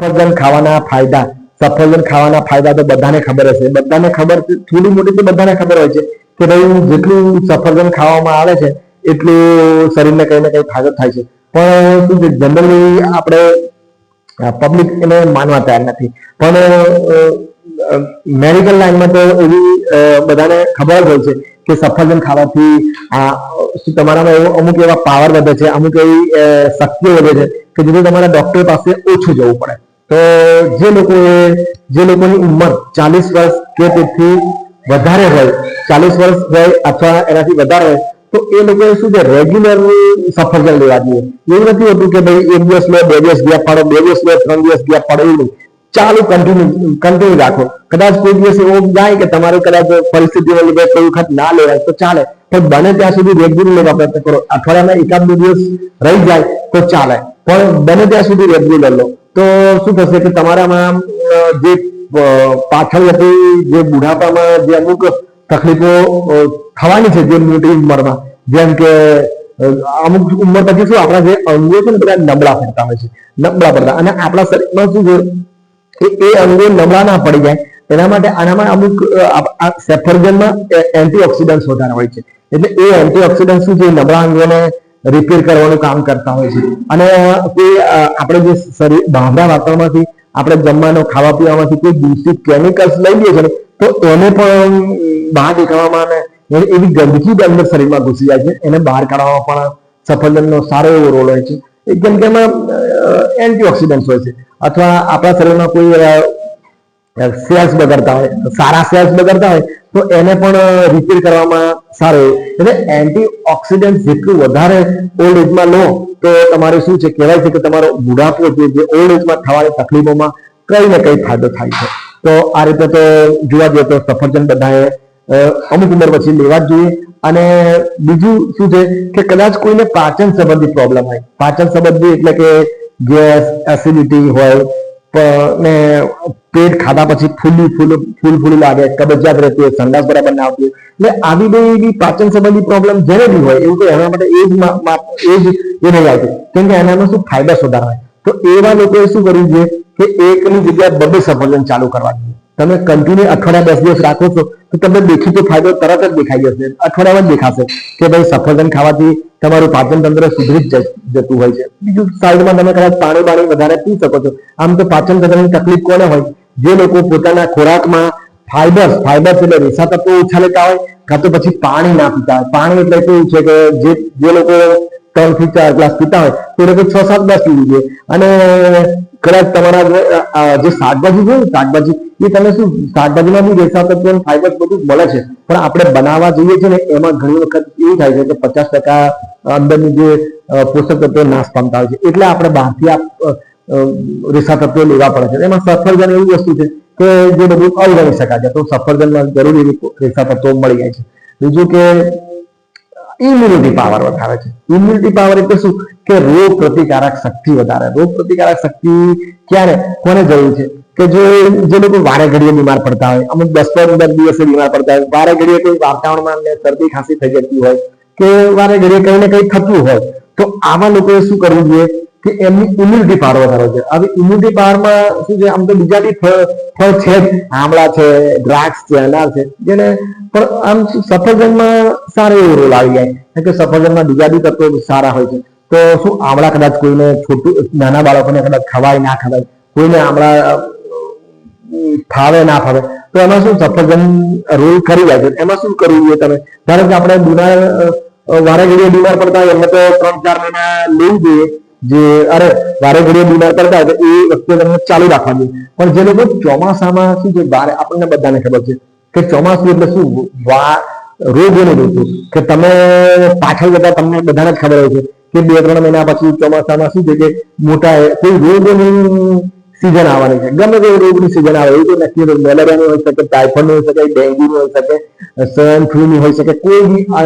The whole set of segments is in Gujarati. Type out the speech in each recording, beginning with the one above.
સફરજન ખાવાના ફાયદા, સફરજન ખાવાના ફાયદા તો બધાને ખબર હશે બધાને ખબર થોડી મોટી તો બધાને ખબર હોય છે કે ભાઈ જેટલું સફરજન ખાવામાં આવે છે, એટલું શરીરને કંઈ ને કંઈ ફાયદો થાય છે. પણ શું છે જનરલી આપણે પબ્લિક એને માનવા તૈયાર નથી. પણ મેડિકલ લાઈનમાં તો એવી બધાને ખબર હોય છે કે સફરજન ખાવાથી શું તમારામાં એવો અમુક એવા પાવર વધે છે, અમુક એવી શક્તિઓ વધે છે કે જેથી તમારે ડોક્ટર પાસે ઓછું જવું પડે. તો જે લોકોએ જે લોકોની ઉંમર ચાલીસ વર્ષ કે તેથી વધારે હોય. ચાલીસ વર્ષ હોય, અથવા એનાથી વધારે હોય. તો એ લોકોએ શું છે રેગ્યુલર સફરજન લેવા જોઈએ. એવું નથી હોતું કે ભાઈ એક દિવસ લે, બે દિવસ ગયા પાડો, બે દિવસ લે, ત્રણ દિવસ ગયા પાડો, એવું નહીં. ચાલુ કન્ટિન્યુ કન્ટિન્યુ રાખો. કદાચ કોઈ દિવસ એવો જાય કે તમારે કદાચ પરિસ્થિતિને લીધે કોઈ વખત ના લેવાય, તો ચાલે. પણ બને ત્યાં સુધી રેગ્યુલર લેવા પ્રયત્ન કરો. અઠવાડિયામાં એકાદ બે દિવસ રહી જાય, તો ચાલે. પણ બને ત્યાં સુધી રેગ્યુલર લો. તો શું થશે કે તમારામાં જે પાછળ જતી જે બુઢાપામાં જે અમુક તકલીફો થવાની છે જે મોટી ઉંમરમાં, જેમ કે અમુક ઉંમર પછી શું આપણા જે અંગો છે ને બધા નબળા પડતા હોય છે, નબળા પડતા. અને આપણા શરીરમાં શું છે એ અંગો નબળા ના પડી જાય એના માટે આનામાં અમુક સેફરજનમાં એન્ટીઓક્સિડન્ટ વધારે હોય છે. એટલે એ એન્ટીઓક્સિડન્ટ શું છે? નબળા અંગોને રિપેર કરવાનું કામ કરતા હોય છે. અને કોઈ આપણે જે શરીર બહારના વાતાવરણમાંથી આપણે જમવાનો, ખાવા પીવામાંથી કોઈ દૂષિત કેમિકલ્સ લઈ લઈએ છીએ તો એને પણ બહાર નીકળવામાં અને એવી ગંદકી અંદર શરીરમાં ઘૂસી જાય છે. એને બહાર કાઢવામાં પણ સફરજનનો સારો એવો રોલ હોય છે. એ કેમ કે એમાં એન્ટીઓક્સિડન્ટ હોય છે. અથવા આપણા શરીરમાં કોઈ સેલ્સ બગડતા હોય, સારા સેલ્સ બગડતા હોય તો એને પણ રિપેર કરવામાં સારું એટલે એન્ટી ઓક્સિડન્ટ જેટલું વધારે ઓલ્ડ એજમાં લો, તો તમારે શું છે, કહેવાય છે કે તમારો બુઢાપો જે ઓલ્ડ એજમાં થવાની તકલીફોમાં કઈ ને કઈ ફાયદો થાય છે. તો આ રીતે તો જોવા જઈએ તો સફરજન બધાએ અમુક ઉંમર પછી લેવા જ જોઈએ. અને બીજું શું છે કે કદાચ કોઈને પાચન સંબંધી પ્રોબ્લેમ હોય. પાચન સંબંધી એટલે કે ગેસ એસિડિટી હોય ને પેટ ખાધા પછી ફૂલી ફૂલ ફૂલ ફૂલી લાગે, કબજિયાત રહેતી હોય સંડાસ બરાબર ના આવતી એટલે આવી બધી પાચન સંબંધી પ્રોબ્લેમ જેને બી હોય, એવું તો એના માટે એ જ એ જ એ નહીં આવતી. કેમ કે એનામાં શું ફાયદા સુધાર હોય તો એવા લોકોએ શું કરવું જોઈએ કે એકની જગ્યાએ બબે સફરજન ચાલુ કરવા જોઈએ તમે કન્ટિન્યુ અઠવાડિયા દસ દિવસ રાખો છો, તો તમને દેખીતો ફાયદો તરત જ દેખાઈ જશે. અઠવાડિયામાં જ દેખાશે કે ભાઈ સફરજન ખાવાથી તમારું પાચન તંત્ર સુધરી જ જતું હોય છે. બીજું સાઈડમાં તમે કદાચ પાણી બાણી વધારે પી શકો છો. આમ તો પાચન તંત્રની તકલીફ કોને હોય? જે લોકો પોતાના ખોરાકમાં ફાઈબર ફાઈબર એટલે રેસા તત્વો ઓછા લેતા હોય, કાં તો પછી પાણી ના પીતા હોય. પાણી એટલે કેવું છે કે જે જે લોકો ત્રણથી ચાર ગ્લાસ પીતા હોય, તે લોકો છ સાત ગ્લાસ પીવું જોઈએ અને કદાચ તમારા જે, શાકભાજી છે ને શાકભાજી એ તમે શું શાકભાજીમાં બી રેસા તત્વો ફાઈબર બધું મળે છે. પણ આપણે બનાવવા જઈએ છીએ ને એમાં ઘણી વખત એવું થાય છે કે પચાસ ટકા અંદરની જે પોષક તત્વો નાશ પામતા હોય છે. એટલે આપણે બહારથી આ રેસા તત્વો લેવા પડે છે. એમાં સફરજન એવી વસ્તુ છે કે જે બધું અવગણી શકાય છે. તો સફરજનમાં જરૂરી રેસા તત્વો મળી જાય છે. બીજું કે ઇમ્યુનિટી પાવર વધારે છે. ઇમ્યુનિટી પાવર એટલે શું? કે રોગ પ્રતિકારક શક્તિ વધારે. રોગ પ્રતિકારક શક્તિ ક્યારે? કોને જરૂર છે? કે જો જે લોકો વારે ઘડીએ બીમાર પડતા હોય, અમુક દસ પંદર દિવસે બીમાર પડતા હોય, વારે ઘડીએ કોઈ વાતાવરણમાં એમને શરદી ખાંસી થઈ જતી હોય, કે વારે ઘડીએ કંઈ ને કંઈ થતું હોય, તો આવા લોકોએ શું કરવું જોઈએ? કે એમની ઇમ્યુનિટી પાવર વધારવો છે. હવે ઇમ્યુનિટી પાવરમાં શું છે? આમ તો બીજા બી ફળ છે આમળા છે, દ્રાક્ષ છે, અનાર છે. જેને પણ આમ સફરજનમાં સારો એવો રોલ આવી જાય. કે સફરજનમાં બીજા બી તત્વો સારા હોય છે. તો શું આમળા કદાચ કોઈને છોટું, નાના બાળકોને કદાચ ખવાય, ના ખવાય? કોઈને આમળા ફાવે, ના ફાવે? તો એમાં શું સફરજન રોલ કરી જાય છે? એમાં શું કરવું જોઈએ તમે? ધારો કે આપણે બીમાર વારે ઘડીએ બીમાર પડતા હોય, એમને તો ત્રણ ચાર મહિના લેવું જોઈએ. જે, અરે, વારે ઘડીએ બીમાર પડતા હોય એ વસ્તુ તમને ચાલુ રાખવાની. પણ જે લોકો ચોમાસામાં શું છે, વારે, આપણને બધાને ખબર છે કે ચોમાસું એટલે શું? વા, રોગોની ઋતુ. કે તમે પાછળ જતા તમને બધાને જ ખબર હોય છે કે બે, ત્રણ મહિના પછી ચોમાસામાં શું છે કે મોટા કોઈ રોગોની સિઝન આવવાની છે ગમે તે રોગની સિઝન આવે એવું કોઈ નક્કી નથી મેલેરિયાની હોઈ શકે ટાઇફોઇડની હોઈ શકે ડેન્ગ્યુની હોઈ શકે સ્વયં ફ્લૂની હોઈ શકે કોઈ બી આ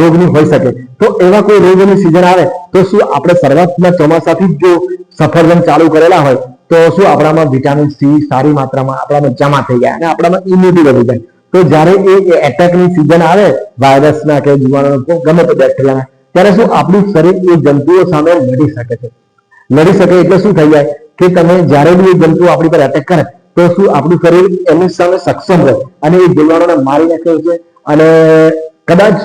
રોગની હોઈ શકે તો એવા કોઈ રોગોની સિઝન આવે તો શું આપણે શરૂઆતના ચોમાસાથી જ જો સફરજન ચાલુ કરેલા હોય, તો શું આપણામાં વિટામિન સી સારી માત્રામાં આપણામાં જમા થઈ જાય અને આપણામાં ઇમ્યુનિટી વધી જાય. તો જ્યારે એ એટેકની સિઝન આવે વાયરસના કે જીવાણુ ગમે તે બેક્ટેરિયાના ત્યારે શું આપણું શરીર એ જંતુઓ સામે લડી શકે છે. લડી શકે એટલે શું થઈ જાય? કે તમે જ્યારે બી એ જંતુ આપણી પર એટેક કરે, તો શું આપણું શરીર એની સામે સક્ષમ રહે? અને એ જીવાણુને મારી નાખે છે. અને કદાચ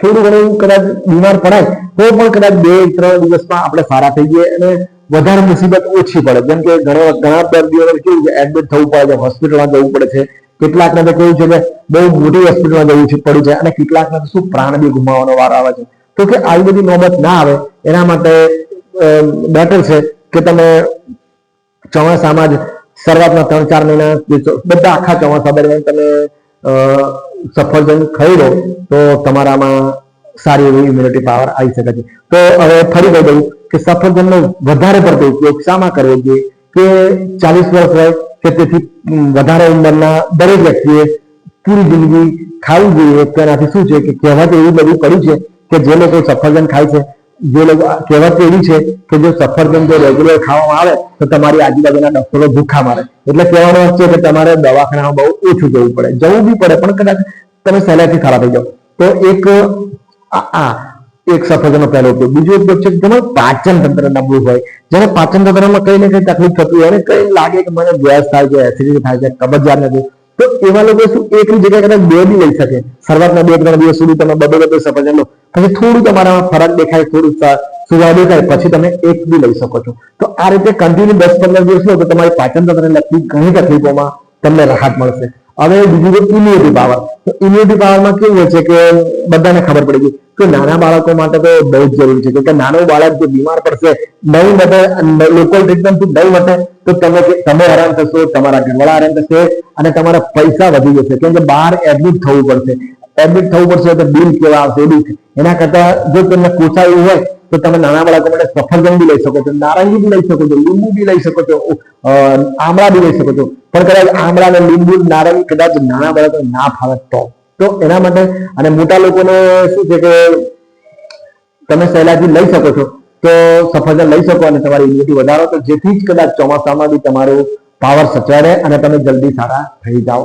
થોડું ઘણું કદાચ બીમાર પડાય, તો પણ કદાચ બે, ત્રણ દિવસમાં આપણે સારા થઈ જઈએ અને વધારે મુસીબત ઓછી પડે. જેમ કે ઘણા ઘણા દર્દીઓને કેવું છે એડમિટ થવું પડે છે હોસ્પિટલમાં જવું પડે છે. કેટલાકને તો કેવું છે કે બહુ મોટી હોસ્પિટલમાં જવું છે, પડ્યું છે. અને કેટલાકને તો શું પ્રાણ બી ગુમાવવાનો વાર આવે છે. તો કે આવી બધી નોબત ના આવે, એના માટે બેટર છે કે તમે ચોમાસામાં જ શરૂઆતના ત્રણ ચાર મહિના બધા આખા ચોમાસા દરમિયાન તમે સફરજન ખાઈ લો, તો તમારામાં સારી એવી ઇમ્યુનિટી પાવર આવી શકે છે. તો હવે ફરી કહી દઉં કે સફરજનનો વધારે પડતો ઉપયોગ શામાં કરવો જોઈએ કે ચાલીસ વર્ષ હોય કે તેથી વધારે ઉંમરના દરેક વ્યક્તિએ પૂરી જિંદગી ખાવું જોઈએ. તેનાથી શું છે કે કહેવાતું એવી બધી પડી છે કે જે લોકો સફરજન ખાય છે જે લોકો કહેવત એવી છે કે જો સફરજન જો રેગ્યુલર ખાવામાં આવે, તો તમારી આજુબાજુના ડોક્ટરો ભૂખા મારે. એટલે કહેવાનો અર્થ છે કે તમારે દવાખાનામાં બહુ ઓછું જવું પડે. જવું બી પડે, પણ કદાચ તમે સહેલાઈથી ખરાબ થઈ જાઓ. તો એક, આ આ, એક સફરજનનો પહેલો ઉપયોગ. બીજો ઉપયોગ છે કે તમારું પાચન તંત્ર નબળું હોય. જેને પાચન તંત્રમાં કઈ ને કઈ તકલીફ થતી હોય અને કઈ લાગે કે મને ગેસ થાય છે એસિડિટી થાય છે, કબજિયાત નથી. તો એવા લોકો શું એકની જગ્યાએ કદાચ બે બી લઈ શકે. શરૂઆતના બે ત્રણ દિવસ સુધી તમે બબે બબે સફરજન લો. પછી થોડું તમારામાં ફરક દેખાય, થોડું સુધાર દેખાય, પછી તમે એક બી લઈ શકો છો. તો આ રીતે કન્ટિન્યુ દસ પંદર દિવસ લો તો તમારી પાચન તંત્રને લગતી ઘણી તકલીફોમાં તમને રાહત મળશે. હવે બીજું છે ઇમ્યુનિટી પાવર તો ઇમ્યુનિટી પાવરમાં કેવું હોય છે કે બધાને ખબર પડી ગઈ કે નાના બાળકો માટે તો બહુ જ જરૂરી છે. કે નાનું બાળક જો બીમાર પડશે નહીં વધે લોકલ ટ્રીટમેન્ટથી નહીં વધે, તો તમે તમે હેરાન થશો, તમારા ઘરવાળા હેરાન થશે અને તમારા પૈસા વધી જશે. કેમ કે બહાર એડમિટ થવું પડશે. એડમિટ થવું પડશે તો બિલ કેવા આવશે બી. એના કરતા જો તમને પોસાયું હોય, તો તમે નાના બાળકો માટે સફરજન બી લઈ શકો છો, નારંગી બી લઈ શકો છો, લીંબુ બી લઈ શકો છો આમળા બી લઈ શકો છો. પણ કદાચ આમળા અને લીંબુ, નારંગી કદાચ નાના બાળકો ના ફાવે તો. તો એના માટે, અને મોટા લોકોને શું છે કે તમે સહેલાથી લઈ શકો છો, તો સફરજન લઈ શકો અને તમારી ઇમ્યુનિટી વધારો, તો જેથી જ કદાચ ચોમાસામાં બી તમારું પાવર સચવાય અને તમે જલ્દી સારા થઈ જાઓ.